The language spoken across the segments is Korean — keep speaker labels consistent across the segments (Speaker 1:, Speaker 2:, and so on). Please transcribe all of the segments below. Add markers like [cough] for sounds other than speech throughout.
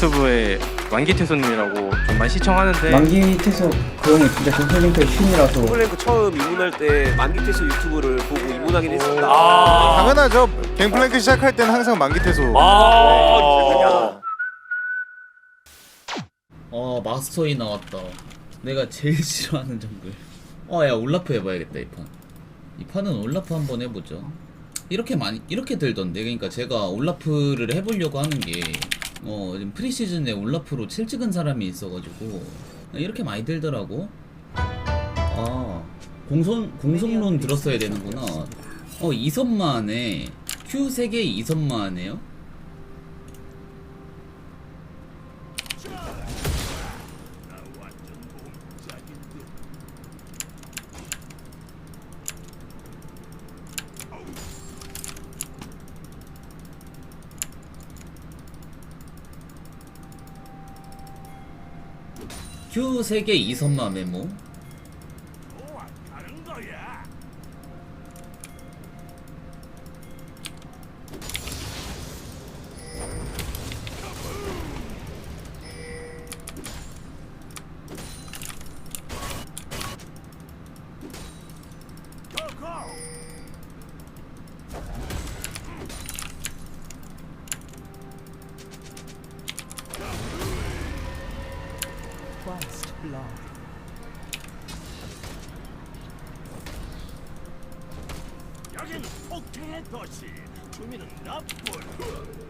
Speaker 1: 유튜브에 만기태소님이라고 좀 많이 시청하는데
Speaker 2: 만기 태소 그 형이 진짜 갱플랭크의 신이라서
Speaker 3: 플랭크 처음 입문할 때 만기태수 유튜브를 보고 입문하긴 했습니다.
Speaker 4: 아.
Speaker 5: 당연하죠. 갱플랭크 시작할 때는 항상 만기태소.
Speaker 4: 아.
Speaker 6: 어 마스터이 나왔다 내가 제일 [laughs] 싫어하는 정글 어야 올라프 해봐야겠다 이판 이 판은 올라프 한번 해보죠 이렇게 많이 이렇게 들던데 그러니까 제가 올라프를 해보려고 하는 게 어 지금 프리시즌에 올라프로 칠 찍은 사람이 있어가지고 이렇게 많이 들더라고. 아 공손 공속론 들었어야 되는구나. 어 이선만에 Q 3개 이선만에요 3개 이선마 메모
Speaker 7: 폭행의 도시. 주민은 나쁜.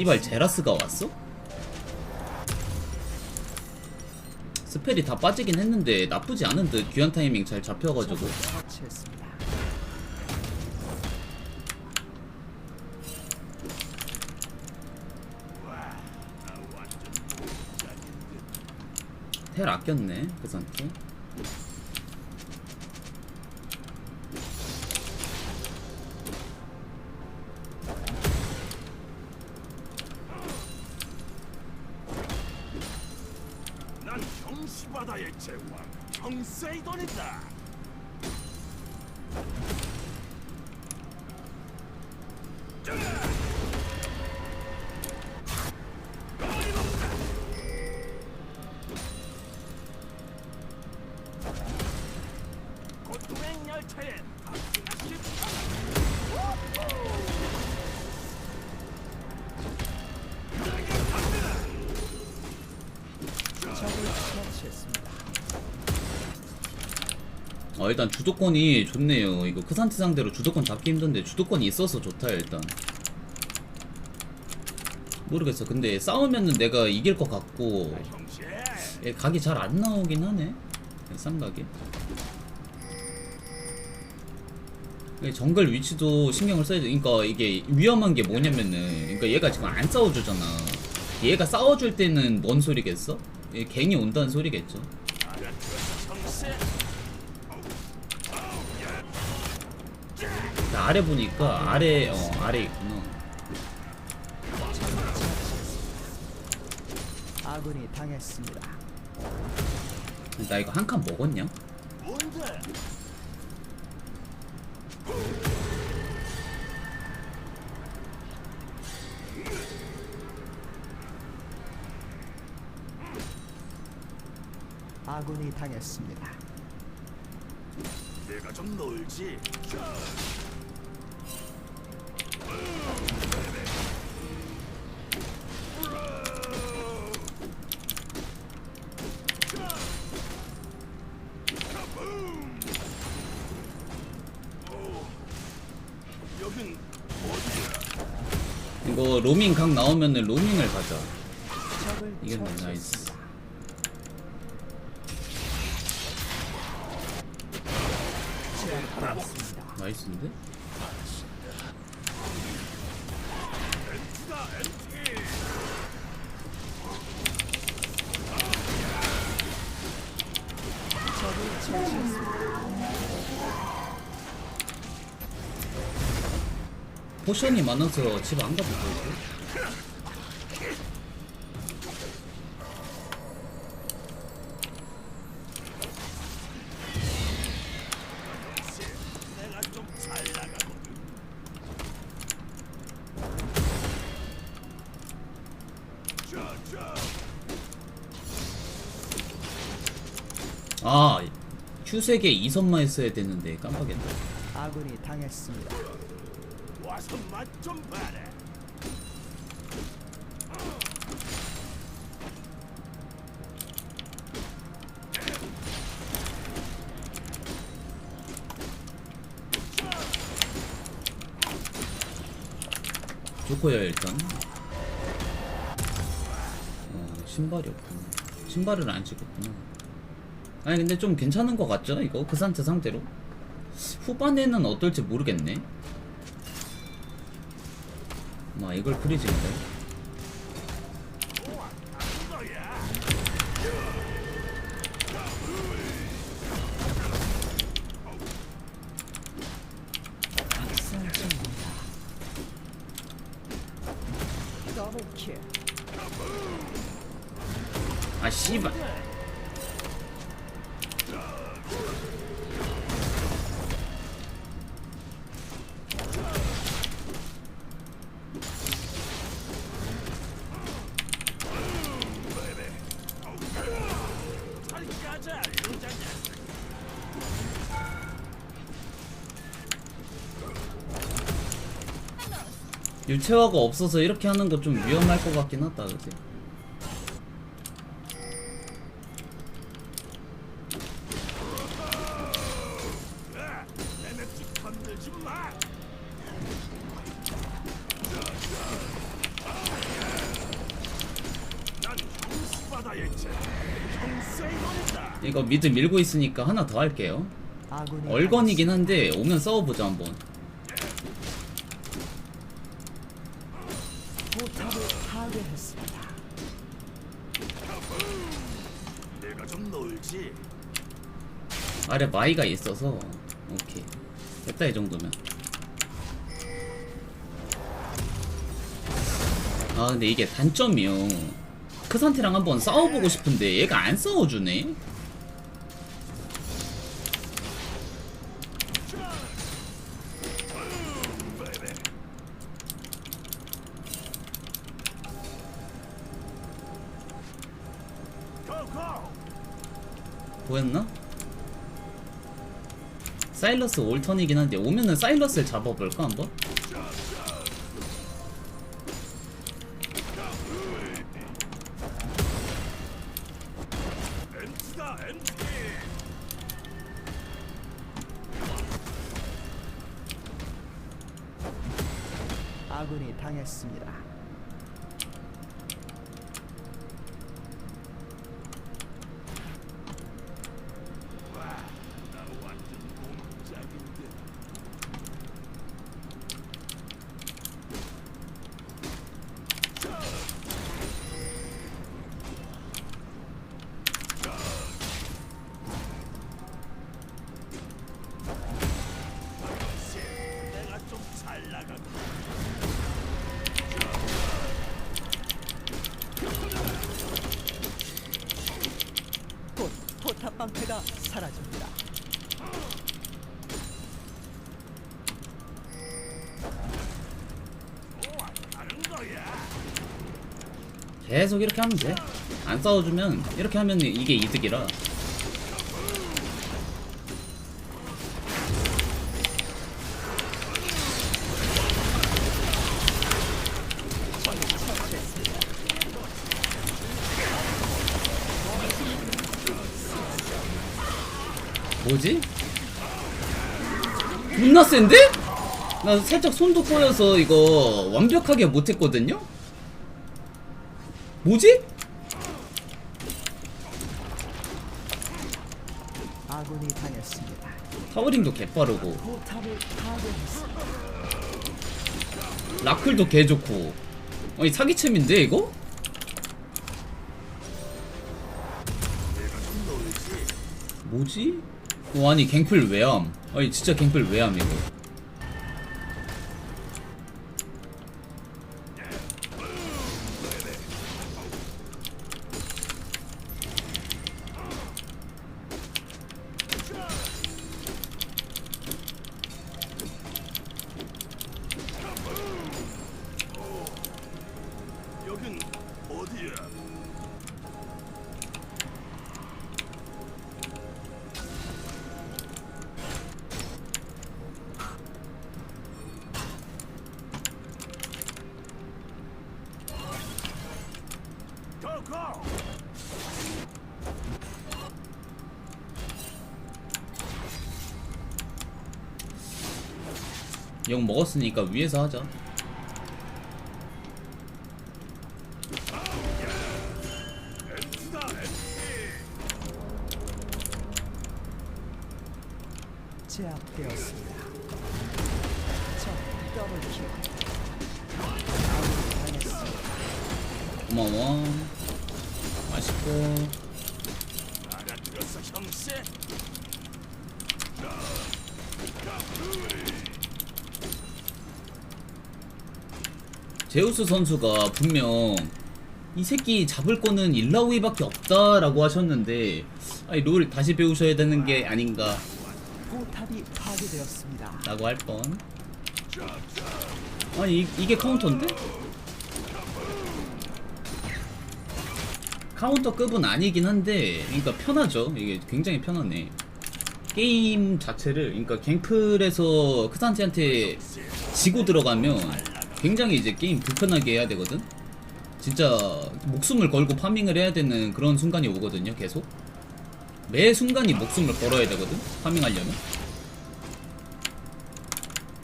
Speaker 6: 씨발 제라스가 왔어? 스펠이 다 빠지긴 했는데 나쁘지 않은 듯 귀한 타이밍 잘 잡혀가지고. 텔 아꼈네 그 상태 일단 주도권이 좋네요. 이거 크산티 상대로 주도권 잡기 힘든데 주도권이 있어서 좋다 일단. 모르겠어. 근데 싸우면은 내가 이길 것 같고. 얘 각이 잘 안 나오긴 하네. 쌍각이. 이게 정글 위치도 신경을 써야 돼 그러니까 이게 위험한 게 뭐냐면은 그러니까 얘가 지금 안 싸워주잖아. 얘가 싸워줄 때는 뭔 소리겠어? 얘 갱이 온다는 소리겠죠 아래 보니까 아래 어 아래 있구나
Speaker 8: 아군이 당했습니다.
Speaker 6: 나 이거 한 칸 먹었냐?
Speaker 8: 아군이 당했습니다.
Speaker 7: 내가 좀 놀지.
Speaker 6: 로밍 각 나오면은 로밍을 가자.
Speaker 8: 적을
Speaker 6: 이겼네 나이스.
Speaker 8: 처치했습니다. 제압되었습니다.
Speaker 6: 나이스인데? 포션이 많아서 집 안 가도 되고. 아 휴색에 이선만 했어야 되는데 깜빡했다.
Speaker 8: 아군이 당했습니다.
Speaker 7: 와서 맛좀 봐라.
Speaker 6: 좋고요 일단. 어, 신발이 없구나. 신발을 안 신었구나. 아니 근데 좀 괜찮은 것 같죠? 이거 그 상태 상태로. 후반에는 어떨지 모르겠네. 막 이걸 프리즈인데. 유채화가 없어서 이렇게 하는 거 좀 위험할 것 같긴 하다,
Speaker 7: 노래다.
Speaker 6: 이거 미드 밀고 있으니까 하나 더 할게요. 얼건이긴 한데 오면 싸워보자 한번.
Speaker 8: 포탑을 파괴했습니다.
Speaker 7: 내가 좀 놀지.
Speaker 6: 아래 마이가 있어서 오케이 됐다 이 정도면. 아 근데 이게 단점이요. 그 상태랑 한번 싸워보고 싶은데 얘가 안 싸워주네. 보였나? 사일러스 올턴이긴 한데 오면은 사일러스를 잡아볼까 한번? 계속 이렇게 하면 돼. 안 싸워주면 이렇게 하면 이게 이득이라. 뭐지? 존나 센데? 나 살짝 손도 꼬여서 이거 완벽하게 못했거든요? 뭐지?
Speaker 8: 아군이 당했습니다.
Speaker 6: 타워링도 개빠르고
Speaker 8: 포탑을 파괴했습니다.
Speaker 6: 라클도 개좋고 아니 사기챔인데 이거? 뭐지? 어 아니 갱플 왜함 아니 진짜 갱플 왜함 이거 영 먹었으니까 위에서 하자
Speaker 8: 제압되었습니다. 적 더블킬. 아군이 당했습니다.
Speaker 6: 고마워 맛있고
Speaker 7: 알아들었어 형씨?
Speaker 6: 제우스 선수가 분명 이 새끼 잡을 거는 일라우이밖에 없다라고 하셨는데 아니 롤 다시 배우셔야 되는 게 아닌가
Speaker 8: 포탑이 파괴되었습니다.
Speaker 6: 라고 할 뻔. 아니 이, 이게 카운터인데? 카운터급은 아니긴 한데 그러니까 편하죠. 이게 굉장히 편하네. 게임 자체를 그러니까 갱플에서 크산티한테 지고 들어가면 굉장히 이제 게임 불편하게 해야 되거든. 진짜 목숨을 걸고 파밍을 해야 되는 그런 순간이 오거든요. 계속 매 순간이 목숨을 걸어야 되거든. 파밍하려면.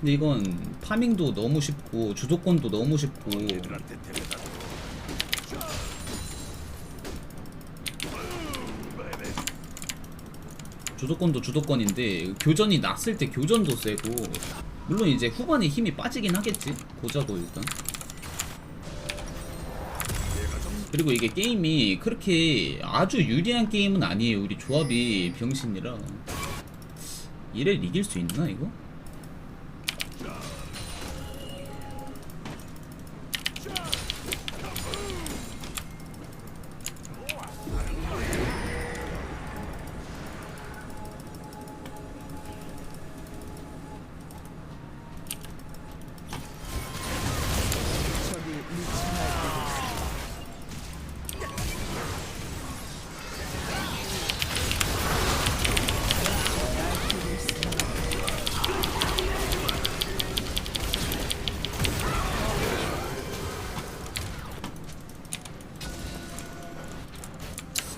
Speaker 6: 근데 이건 파밍도 너무 쉽고 주도권도 너무 쉽고 주도권도 주도권인데 교전이 났을 때 교전도 세고 물론 이제 후반에 힘이 빠지긴 하겠지 보자고 일단 그리고 이게 게임이 그렇게 아주 유리한 게임은 아니에요 우리 조합이 병신이라 이를 이길 수 있나 이거?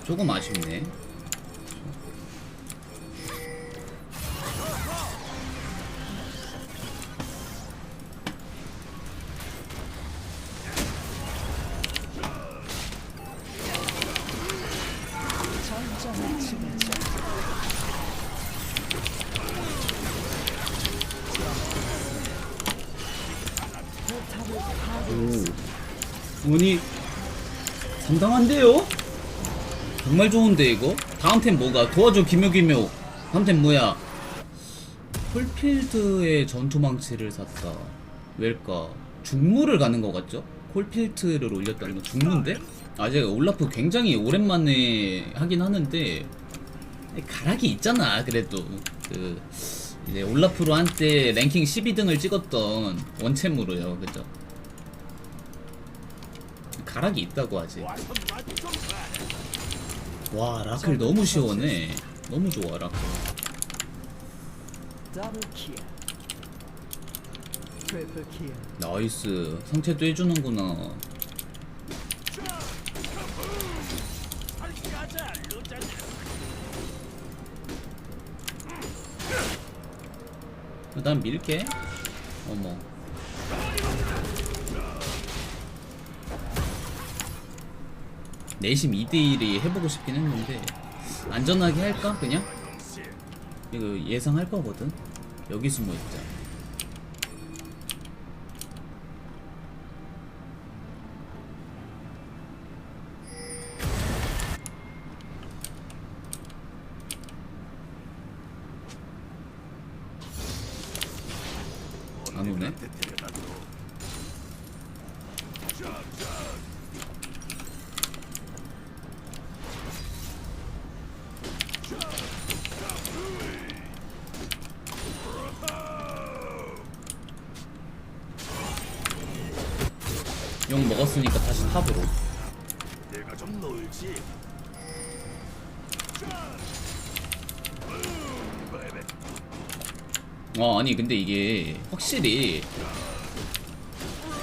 Speaker 6: 조금 아쉽네. 운이 상당한데요? 정말 좋은데 이거? 다음 템 뭐가? 도와줘 김효김효 다음 템 뭐야? 콜필드의 전투망치를 샀다 왜일까? 중무를 가는 것 같죠? 콜필트를 올렸다는 건 중무인데? 아 제가 올라프 굉장히 오랜만에 하긴 하는데 가락이 있잖아 그래도 그 이제 올라프로 한때 랭킹 12등을 찍었던 원챔으로요 그죠? 가락이 있다고 하지 와 라클 너무 시원해. 너무 좋아 라클. 나이스. 상체도 해주는구나. 난 밀게. 어머 내심 2대1이 해보고 싶긴 했는데 안전하게 할까? 그냥? 이거 예상할 거거든. 여기 숨어있자. 안 오네 먹었으니까 다시 탑으로
Speaker 7: 내가 좀 놀지.
Speaker 6: 어 아니 근데 이게 확실히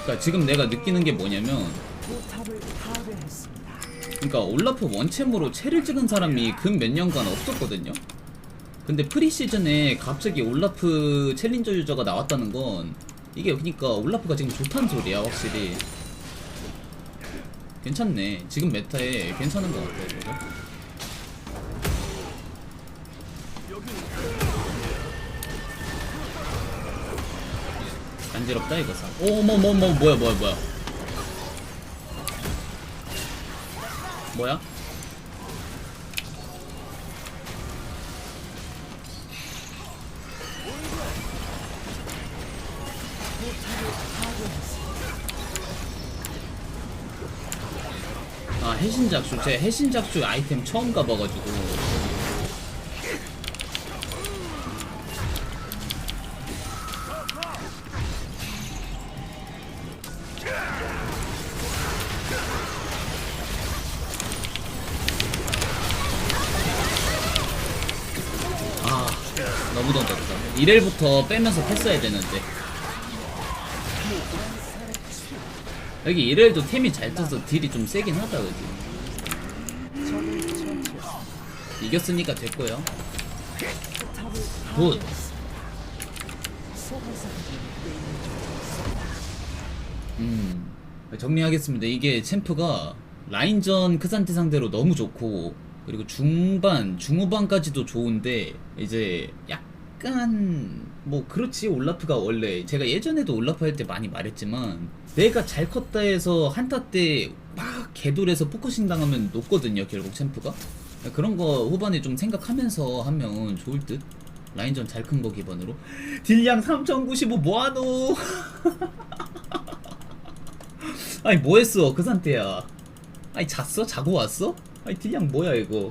Speaker 6: 그러니까 지금 내가 느끼는 게 뭐냐면. 그러니까 올라프 원챔으로 채를 찍은 사람이 근 몇 년간 없었거든요. 근데 프리시즌에 갑자기 올라프 챌린저 유저가 나왔다는 건 이게 그러니까 올라프가 지금 좋다는 소리야 확실히. 괜찮네. 지금 메타에 괜찮은 것 같아 이거. 간지럽다 이거 사. 오뭐뭐 뭐 뭐야 뭐야 뭐야. 뭐야? 해신작수 제 해신작수 아이템 처음 가봐가지고. 아 너무 던졌다. 1일부터 빼면서 했어야 되는데 여기 1일도 템이 잘 떠서 딜이 좀 세긴 하다 그지. 이겼으니까 됐고요. 굿. 음 정리하겠습니다. 이게 챔프가 라인전 크산테 상대로 너무 좋고 그리고 중반 중후반까지도 좋은데 이제 약간 뭐 그렇지 올라프가 원래. 제가 예전에도 올라프 할 때 많이 말했지만 내가 잘 컸다 해서 한타 때 막 개돌에서 포커싱 당하면 높거든요 결국 챔프가. 그런 거 후반에 좀 생각하면서 하면 좋을 듯. 라인전 잘 큰 거 기반으로. 딜량 3095 뭐하노? [laughs] 아니 뭐했어 그 상태야? 아니 잤어? 자고 왔어? 아니 딜량 뭐야 이거